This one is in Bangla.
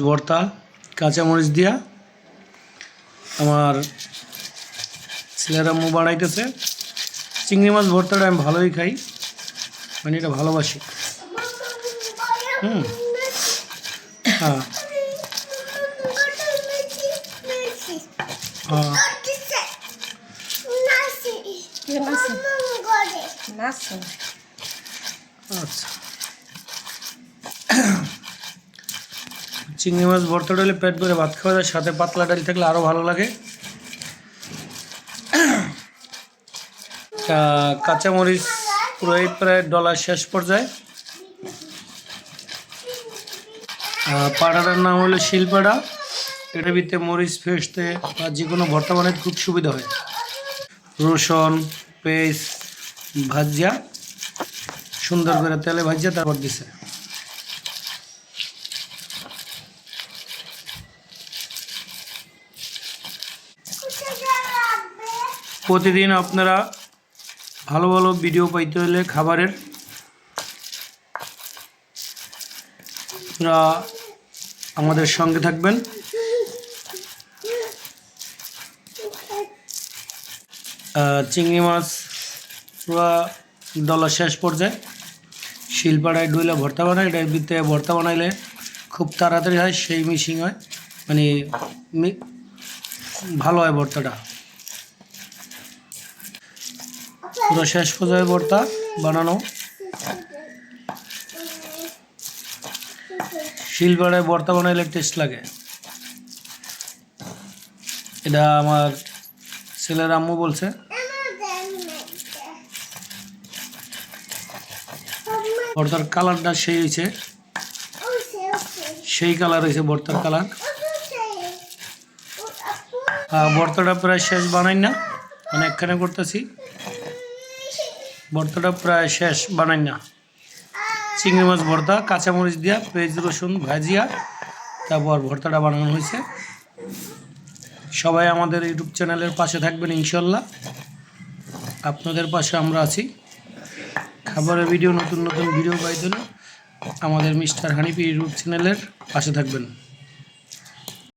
ভর্তা কাঁচামরিচ দিয়া আমার ছেলেরা মু বানাইতেছে। চিংড়ি মাছ ভর্তাটা আমি ভালোই খাই। মানে এটা ভালোবাসি। হুম। হ্যাঁ। হ্যাঁ। আচ্ছা। চিংড়ি মাছ ভর্তাটা হলে পেট ভরে ভাত খাওয়া যায়, সাথে পাতলা ডাল থাকলে আরও ভালো লাগে। কাঁচামরিচ পুরোই প্রায় ডলার শেষ পর্যায়ে। পাড়াটার নাম হলো শিলপাড়া। এটার ভিতরে মরিচ, ফেসতে বা যে কোনো ভর্তা বানাতে খুব সুবিধা হয়। রসুন, পেস্ট, ভাজিয়া, সুন্দর করে তেলে ভাজিয়া তারপর দিছে। প্রতিদিন আপনারা ভালো ভালো ভিডিও পাইতে হলে খাবারের আপনারা আমাদের সঙ্গে থাকবেন। চিংড়ি মাছ পুরো ডলা শেষ পর্যায়ে। শিলপাড়ায় ডুইলে ভর্তা বানায় এটার ভিতরে ভর্তা বানাইলে খুব তাড়াতাড়ি হয়, সেই মিশিং হয়। মানে ভালো হয় ভর্তাটা। পুরো শেষ পর্যায়ে ভর্তা বানানো। শিলপাড়ায় ভর্তা বানাইলে টেস্ট লাগে। এটা আমার ছেলের আম্মু বলছে। ভর্তার কালারটা সেই হয়েছে। সেই কালার হয়েছে ভর্তার কালার। ভর্তাটা প্রায় শেষ বানাই না। অনেকখানে করতেছি। ভর্তাটা প্রায় শেষ, বানাই না। চিংড়ি মাছ ভর্তা, কাঁচামরিচ দিয়া, পেঁয়াজ, রসুন, ভাজিয়া, তারপর ভর্তাটা বানানো হয়েছে। সবাই আমাদের ইউটিউব চ্যানেলের পাশে থাকবেন ইনশাল্লাহ। আপনাদের পাশে আমরা আছি। খাবারের ভিডিও, নতুন নতুন ভিডিও হলে আমাদের মিস্টার হানিপি ইউটিউব চ্যানেলের পাশে থাকবেন।